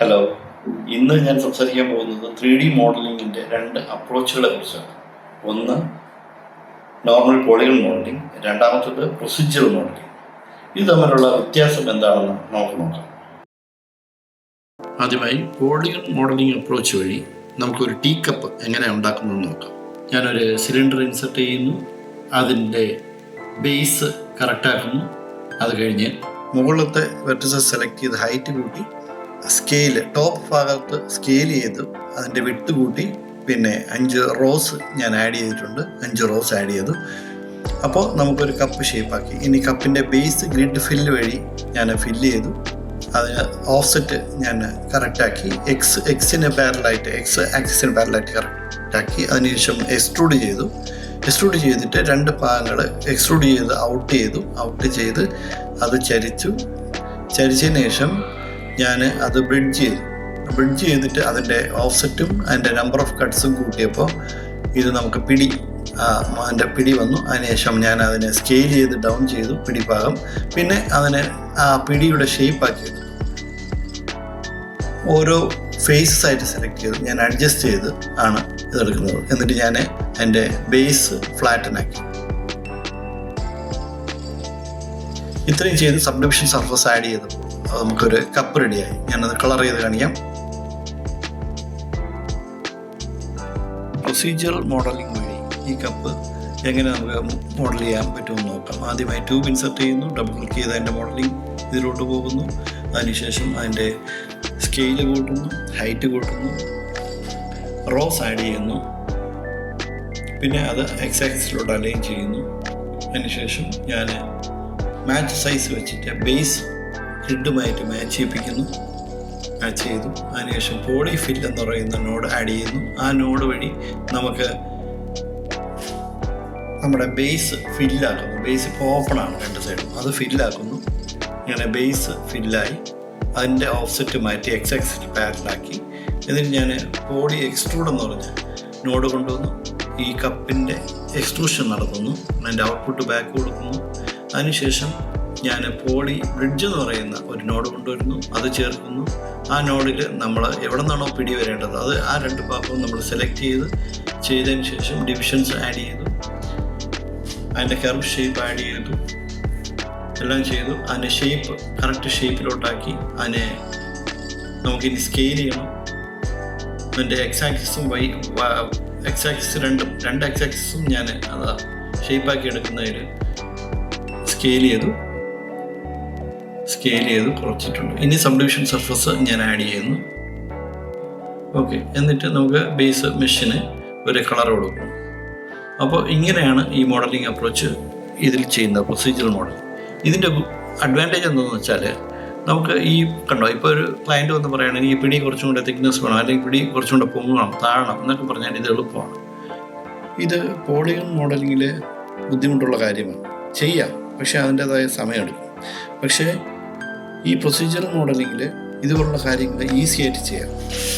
Hello ഇന്ന് ഞാൻ സംസാരിക്കാൻ പോകുന്നത് ത്രീ ഡി മോഡലിങ്ങിന്റെ രണ്ട് അപ്രോച്ചുകളെ കുറിച്ചാണ്. ഒന്ന് നോർമൽ പോളിഗൺ മോഡലിംഗ് രണ്ടാമത്തത് പ്രൊസീജിയർ മോഡലിംഗ് ഇത് തമ്മിലുള്ള വ്യത്യാസം എന്താണെന്ന് നമുക്ക് നോക്കാം. ആദ്യമായി പോളിഗൺ മോഡലിംഗ് അപ്രോച്ച് വഴി നമുക്കൊരു ടീ കപ്പ് എങ്ങനെ ഉണ്ടാക്കുന്നതെന്ന് നോക്കാം. ഞാനൊരു സിലിണ്ടർ ഇൻസെർട്ട് ചെയ്യുന്നു. അതിന്റെ ബേസ് കറക്റ്റാക്കുന്നു അത് കഴിഞ്ഞ് മുകളിലത്തെ വെർട്ടിസസ് സെലക്ട് ചെയ്ത് ഹൈറ്റ് കൂട്ടി സ്കെയിൽ ടോപ്പ് ഭാഗത്ത് സ്കെയിൽ ചെയ്ത് അതിന്റെ വിട്ട് കൂട്ടി പിന്നെ അഞ്ച് റോസ് ഞാൻ ആഡ് ചെയ്തിട്ടുണ്ട്. അഞ്ച് റോസ് ആഡ് ചെയ്തു. അപ്പോൾ നമുക്കൊരു കപ്പ് ഷേപ്പാക്കി ഇനി കപ്പിന്റെ ബേസ് ഗ്രിഡ് ഫില്ല് വഴി ഞാൻ ഫില്ല് ചെയ്തു. അതിന് ഓഫ്സെറ്റ് ഞാൻ കറക്റ്റാക്കി എക്സ് എക്സിന് പാരലായിട്ട് എക്സ് ആക്സിന് പാരലായിട്ട് കറക്റ്റാക്കി അതിനുശേഷം എക്സ്ട്രൂഡ് ചെയ്തു. എക്സ്ട്രൂഡ് ചെയ്തിട്ട് രണ്ട് ഭാഗങ്ങൾ എക്സ്ട്രൂഡ് ചെയ്ത് ഔട്ട് ചെയ്തു. ഔട്ട് ചെയ്ത് അത് ചരിച്ചു. ചരിച്ചതിന് ശേഷം ഞാൻ അത് ബ്രിഡ്ജ് ചെയ്തു. ബ്രിഡ്ജ് ചെയ്തിട്ട് അതിന്റെ ഓഫ്സെറ്റും അതിന്റെ നമ്പർ ഓഫ് കട്ട്സും കൂട്ടിയപ്പോൾ ഇത് നമുക്ക് പിടി അതിന്റെ പിടി വന്നു. അതിനുശേഷം ഞാൻ അതിനെ സ്കെയിൽ ചെയ്ത് ഡൗൺ ചെയ്തു പിടി ഭാഗം പിന്നെ അതിനെ ആ പിടിയുടെ ഷേപ്പാക്കി എടുത്തു. ഓരോ ഫേസസ് ആയിട്ട് സെലക്ട് ചെയ്ത്. ഞാൻ അഡ്ജസ്റ്റ് ചെയ്ത് ആണ് ഇതെടുക്കുന്നത്. എന്നിട്ട് ഞാൻ എന്റെ ബേസ് ഫ്ലാറ്റനാക്കി ഇത്രയും ചെയ്ത് സബ്ഡിവിഷൻ സർഫസ് ആഡ് ചെയ്തപ്പോൾ അത് നമുക്കൊരു കപ്പ് റെഡിയായി ഞാനത് കളർ ചെയ്ത് കാണിക്കാം. പ്രൊസീജിയറൽ മോഡലിംഗ് വഴി ഈ കപ്പ് എങ്ങനെ നമുക്ക് മോഡൽ ചെയ്യാൻ പറ്റുമെന്ന് നോക്കാം. ആദ്യമായി ട്യൂബ് ഇൻസെർട്ട് ചെയ്യുന്നു. ഡബിൾ ക്ലിക്ക് ചെയ്ത് അതിന്റെ മോഡലിംഗ് ഇതിലോട്ട് പോകുന്നു. അതിനുശേഷം അതിന്റെ സ്കെയിൽ കൂട്ടുന്നു ഹൈറ്റ് കൂട്ടുന്നു റോസ് ആഡ് ചെയ്യുന്നു. പിന്നെ അത് എക്സ് അലൈൻ ചെയ്യുന്നു. അതിനുശേഷം ഞാൻ മാച്ച് സൈസ് വെച്ചിട്ട് ബേസ് ഗ്രിഡുമായിട്ട് മാച്ച് ചെയ്യിപ്പിക്കുന്നു. മാച്ച് ചെയ്തു. അതിനുശേഷം പോളി ഫിൽ എന്ന് പറയുന്ന നോഡ് ആഡ് ചെയ്യുന്നു. ആ നോഡ് വഴി നമുക്ക് നമ്മുടെ ബേസ് ഫില്ലാക്കുന്നു ബേസ് ഇപ്പോൾ ഓപ്പൺ ആണ് രണ്ട് സൈഡും അത് ഫില്ലാക്കുന്നു ഇങ്ങനെ ബേസ് ഫില്ലായി അതിന്റെ ഓഫ്സെറ്റ് മാറ്റി എക്സ് എക്സ് പാരലാക്കി എന്നിട്ട് ഞാൻ ബോഡി എക്സ്ട്രൂഡ് എന്ന് പറഞ്ഞ നോഡ് കൊണ്ടുവന്നു. ഈ കപ്പിന്റെ എക്സ്ട്രൂഷൻ നടത്തുന്നു. അതിന്റെ ഔട്ട്പുട്ട് ബാക്ക് കൊടുക്കുന്നു. അതിനുശേഷം ഞാൻ പോളി ബ്രിഡ്ജ് എന്ന് പറയുന്ന ഒരു നോഡ് കൊണ്ടുവരുന്നു. അത് ചേർക്കുന്നു. ആ നോഡിൽ നമ്മൾ എവിടെ നിന്നാണോ പിടി വരേണ്ടത് അത് ആ രണ്ട് ഭാഗവും നമ്മൾ സെലക്ട് ചെയ്ത് ചെയ്തതിന് ശേഷം ഡിവിഷൻസ് ആഡ് ചെയ്തു. അതിന്റെ കർവ് ഷേപ്പ് ആഡ് ചെയ്തു. എല്ലാം ചെയ്തു. അതിന്റെ ഷേപ്പ് കറക്റ്റ് ഷേപ്പിലോട്ടാക്കി അതിനെ നമുക്കിനി സ്കെയിൽ ചെയ്യണം. അതിന്റെ എക്സാക്സിസും വൈ എക്സാക്സിസ് രണ്ടും രണ്ട് എക്സാക്സിസും ഞാൻ അതാ ഷേപ്പാക്കി എടുക്കുന്നതിൽ സ്കെയിൽ ചെയ്തു. സ്കെയിൽ ചെയ്ത് കുറച്ചിട്ടുണ്ട്. ഇനി സബ് ഡിവിഷൻ സർഫസ് ഞാൻ ആഡ് ചെയ്യുന്നു. ഓക്കെ എന്നിട്ട് നമുക്ക് ബേസ് മെഷീന് ഒരു കളർ കൊടുക്കും അപ്പോൾ ഇങ്ങനെയാണ് ഈ മോഡലിംഗ് അപ്രോച്ച് ഇതിൽ ചെയ്യുന്ന പ്രൊസീജിയർ മോഡൽ ഇതിന്റെ അഡ്വാന്റേജ് എന്താണെന്ന് വെച്ചാൽ നമുക്ക് ഈ കണ്ടോ ഇപ്പോൾ ഒരു ക്ലയന്റ് വന്ന് പറയുകയാണെങ്കിൽ ഈ പിടി കുറച്ചും കൂടെ തിക്നെസ് വേണം അല്ലെങ്കിൽ പിടി കുറച്ചും കൂടെ പൊങ്ങണം താഴണം എന്നൊക്കെ പറഞ്ഞാൽ ഇത് എളുപ്പമാണ്. ഇത് പോളിഗൺ മോഡലിങ്ങിൽ ബുദ്ധിമുട്ടുള്ള കാര്യമാണ്. ചെയ്യാം പക്ഷേ അതിന്റെതായ സമയമെടുക്കും. പക്ഷേ ഈ പ്രൊസീജിയർ മോഡലിങ്ങിൽ ഇതുപോലുള്ള കാര്യങ്ങൾ ഈസി ആയിട്ട് ചെയ്യാം.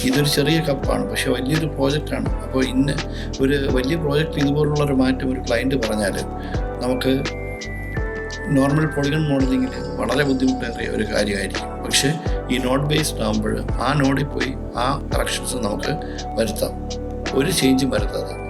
ഇതൊരു ചെറിയ കപ്പാണ് പക്ഷേ വലിയൊരു പ്രോജക്റ്റാണ് അപ്പോൾ ഇന്ന് ഒരു വലിയ പ്രോജക്റ്റ് ഇതുപോലുള്ള ഒരു മാറ്റം ഒരു ക്ലയന്റ് പറഞ്ഞാൽ നമുക്ക് നോർമൽ പോളിഗൺ മോഡലിങ്ങിൽ വളരെ ബുദ്ധിമുട്ടേറിയ ഒരു കാര്യമായിരിക്കും. പക്ഷേ ഈ നോട്ട് ബേസ്ഡ് ആകുമ്പോൾ ആ നോഡിൽ പോയി ആ കറക്ഷൻസ് നമുക്ക് വരുത്താം. ഒരു ചേഞ്ചും വരുത്താതെ.